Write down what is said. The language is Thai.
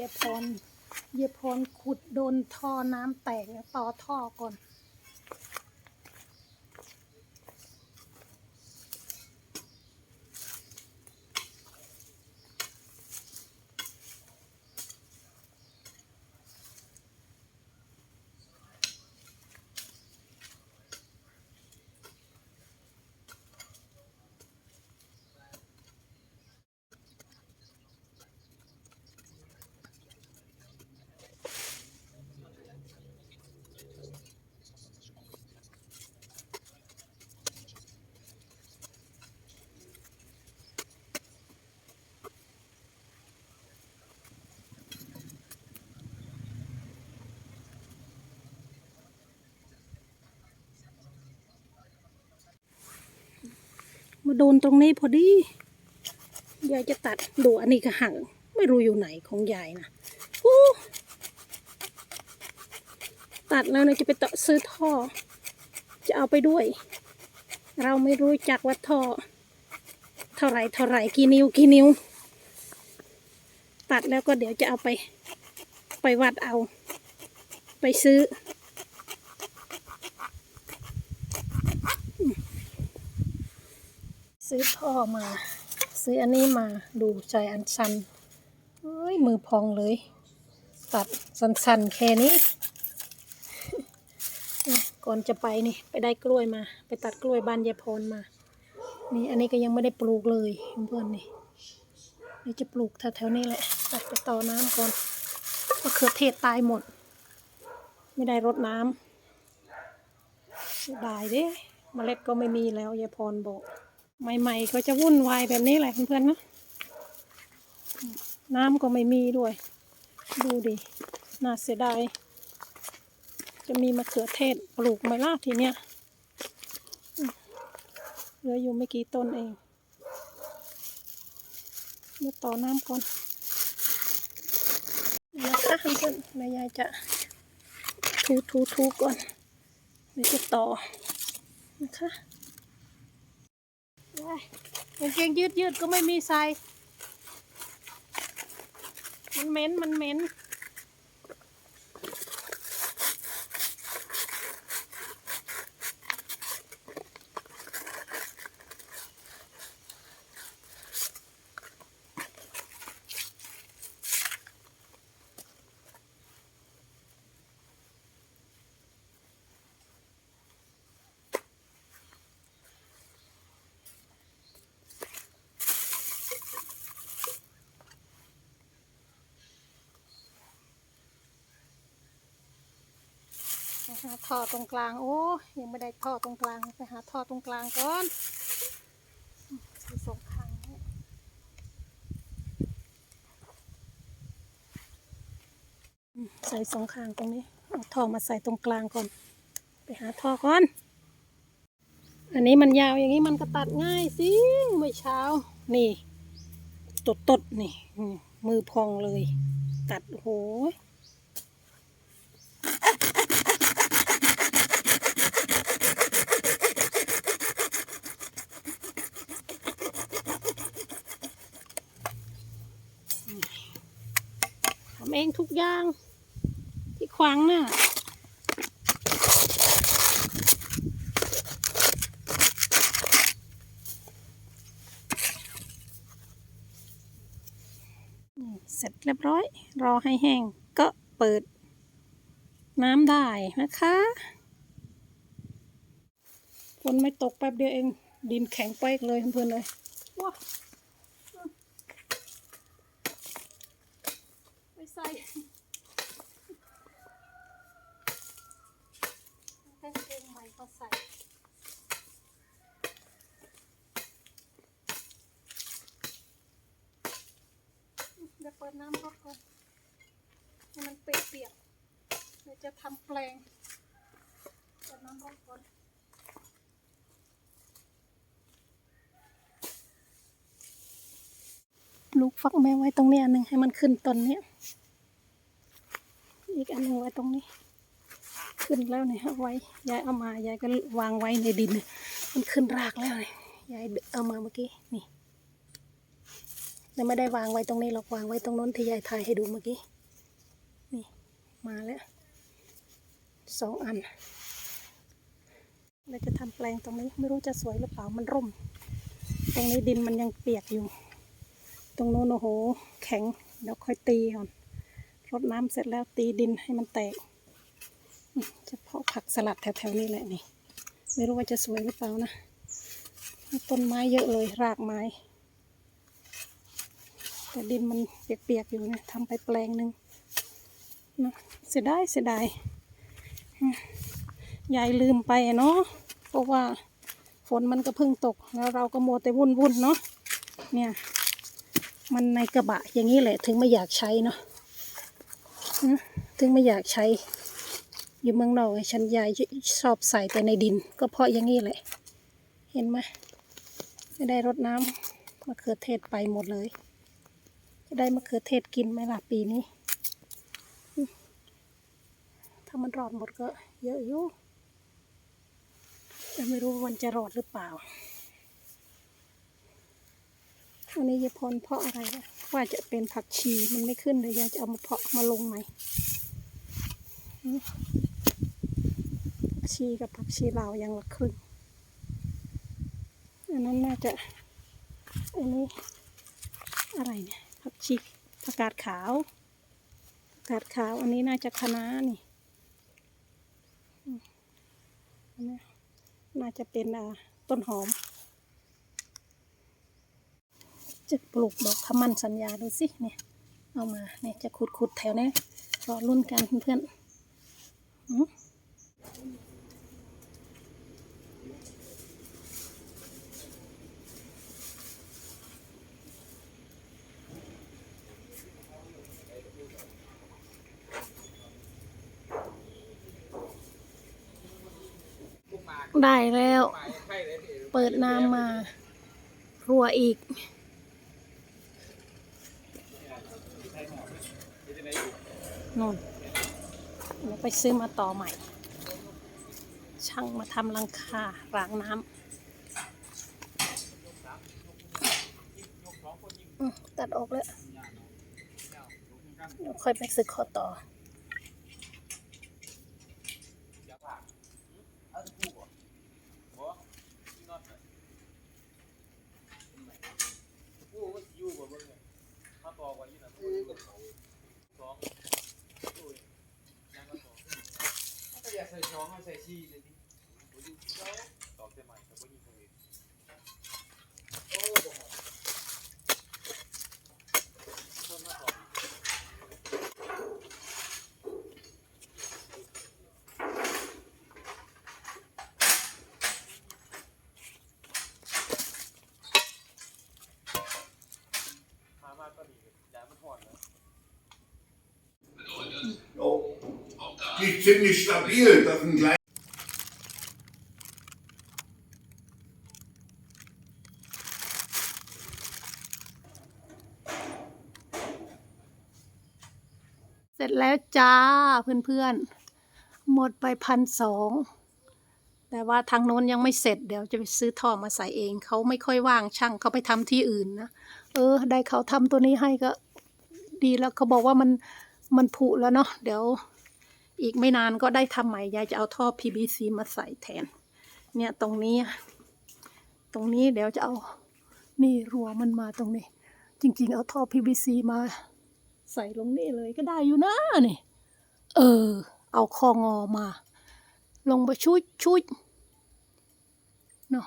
เยพรเยพรขุดโดนท่อน้ำแตกต่อท่อก่อน มาโดนตรงนี้พอดียายจะตัดดูอันนี้ก็หักไม่รู้อยู่ไหนของยายนะตัดแล้วนี่ยจะไปต่อซื้อท่อ จะเอาไปด้วย เราไม่รู้จักว่าท่อ เท่าไรเท่าไรกี่นิ้วกี่นิ้ว ตัดแล้วก็เดี๋ยวจะเอาไป ไปวัดเอา ไปซื้อ ซื้อท่อมา ซื้ออันนี้มาดูใจอันสันเอ้ยมือพองเลย ตัดสันๆแค่นี้นะก่อนจะไปนี่ไปได้กล้วยมา ไปตัดกล้วยบ้านยายพรมา นี่อันนี้ก็ยังไม่ได้ปลูกเลยเพื่อนๆนี่นี่จะปลูกแถวๆนี้แหละตัดไปต่อน้ำก่อนมะเขือเทศตายหมด ไม่ได้รดน้ำเสียดายเด้เมล็ดก็ไม่มีแล้วยายพรบอก ใหม่ ๆ ก็จะวุ่นวายแบบนี้แหละเพื่อนๆนะน้ำก็ไม่มีด้วย ดูดิ น่าเสียดาย จะมีมะเขือเทศปลูกไหมล่ะทีเนี้ยเหลืออยู่ไม่กี่ต้นเองเดี๋ยวต่อน้ำก่อนนะคะเพื่อนแม่ยายจะทูทูทูก่อนเดี๋ยวจะต่อนะคะ กางเกงยืดยืดก็ไม่มีใส่ มันเหม็น มันเหม็น หาท่อตรงกลาง โอ้ยังไม่ได้ท่อตรงกลาง ไปหาท่อตรงกลางก่อนใส่สองข้างใส่สองข้างตรงนี้เอาท่อมาใส่ตรงกลางก่อน ไปหาท่อก่อน อันนี้มันยาวอย่างนี้มันก็ตัดง่ายสิเมื่อเช้า นี่ตดตดนี่มมือพองเลย ตัดโอ้โห ทำเองทุกอย่าง ที่ขวางหน้าเสร็จเรียบร้อย รอให้แห้งก็เปิด น้ำได้นะคะฝนไม่ตกแป๊บเดียวเอง ดินแข็งเป๊กเลยเพื่อนๆเลยว้า ไปใส่กางเกงใหม่ก็ใส่เดี๋ยวเปิดน้ำรดก่อนให้มันเปียกๆเดี๋ยวจะทำแปลงเปิดน้ำรดก่อนปลูกฟักแมวไว้ตรงนี้อันหนึ่งให้มันขึ้นต้นเนี้ย อีกอันหนึ่งไว้ตรงนี้ ขึ้นแล้วเนี่ยไว้ยายเอามายายก็วางไว้ในดิน มันขึ้นรากแล้วเนี่ยยายเอามาเมื่อกี้นี่แต่ไม่ได้วางไว้ตรงนี้หรอกวางไว้ตรงโน้นที่ยายถ่ายให้ดูเมื่อกี้นี่มาแล้วสองอันเราจะทำแปลงตรงนี้ไม่รู้จะสวยหรือเปล่ามันร่ม ตรงนี้ดินมันยังเปียกอยู่ ตรงโน้นโอ้โห แข็งเดี๋ยวค่อยตีก่อน รดน้ำเสร็จแล้วตีดินให้มันแตกจะเพาะผักสลัดแถวๆนี้แหละนี่ ไม่รู้ว่าจะสวยหรือเปล่านะต้นไม้เยอะเลยรากไม้ แต่ดินมันเปียกๆอยู่นะทำไปแปลงหนึ่งนะเสียดายเสียดายยายลืมไปเนาะเพราะว่าฝนมันก็เพิ่งตกแล้วเราก็มัวแต่วุ่นวุ่นๆเนาะเนี่ย มันในกระบะอย่างนี้แหละถึงไม่อยากใช้เนาะ ถึงไม่อยากใช้ อยู่เมืองนอกไงฉันยายชอบใส่แต่ในดิน ก็เพราะอย่างนี้แหละ เห็นไหมไม่ได้รดน้ำมะเขือเทศไปหมดเลย จะได้มะเขือเทศกินไหมล่ะปีนี้ ถ้ามันรอดหมดก็เยอะอยู่แต่ไม่รู้วันจะรอดหรือเปล่าอันนี้ยพรเพาะอะไรวะ ว่าจะเป็นผักชีมันไม่ขึ้นเลยยายจะเอามาเพาะมาลงใหม่ผักชีกับผักชีลาวยังละครึ่งอันนั้นน่าจะอันนี้อะไรเนี่ยผักชีผักกาดขาวผักกาดขาวอันนี้น่าจะคะน้านี่อันนี้น่าจะเป็นอ่าต้นหอม จะปลูกดอกขมันสัญญาดูสิเนี่ยเอามาเนี่ยจะขุดขุดแถวนี้รอรุ่นกันเพื่อนได้แล้ว เปิดน้ำมา รัวอีก นู่นเดี๋ยวไปซื้อมาต่อใหม่ ช่างมาทำรังคารางน้ำตัดออกแล้วเดี๋ยวค่อยไปซื้อข้อต่ออยากใส่ช้อนเอาใส่ชีเลยดิตอบเต็มใหม่แต่ว่ายิงตัวเองโอ้บ่หอมต้นมาตอบมามาก็ดียามันหอนแล้ว Oh, die ist ziemlich stabil. Das ist ein kleines เสร็จแล้วจ้าเพื่อนๆ หมดไปพันสองแต่ว่าทางโน้นยังไม่เสร็จเดี๋ยวจะไปซื้อท่อมาใส่เองเขาไม่ค่อยว่างช่างเขาไปทำที่อื่นนะเออ ได้เขาทำตัวนี้ให้ก็ดีแล้วเขาบอกว่ามันมันผุแล้วเนาะเดี๋ยว อีกไม่นานก็ได้ทำใหม่ยายจะเอาท่อ PVC มาใส่แทน เนี่ยตรงนี้ ตรงนี้เดี๋ยวจะเอา นี่รัวมันมาตรงนี้ จริง ๆ เอาท่อ PVC มา ใส่ลงนี่เลยก็ได้อยู่นะนี่ เออ เอาคองอมา ลงไปชุดชุดเนาะ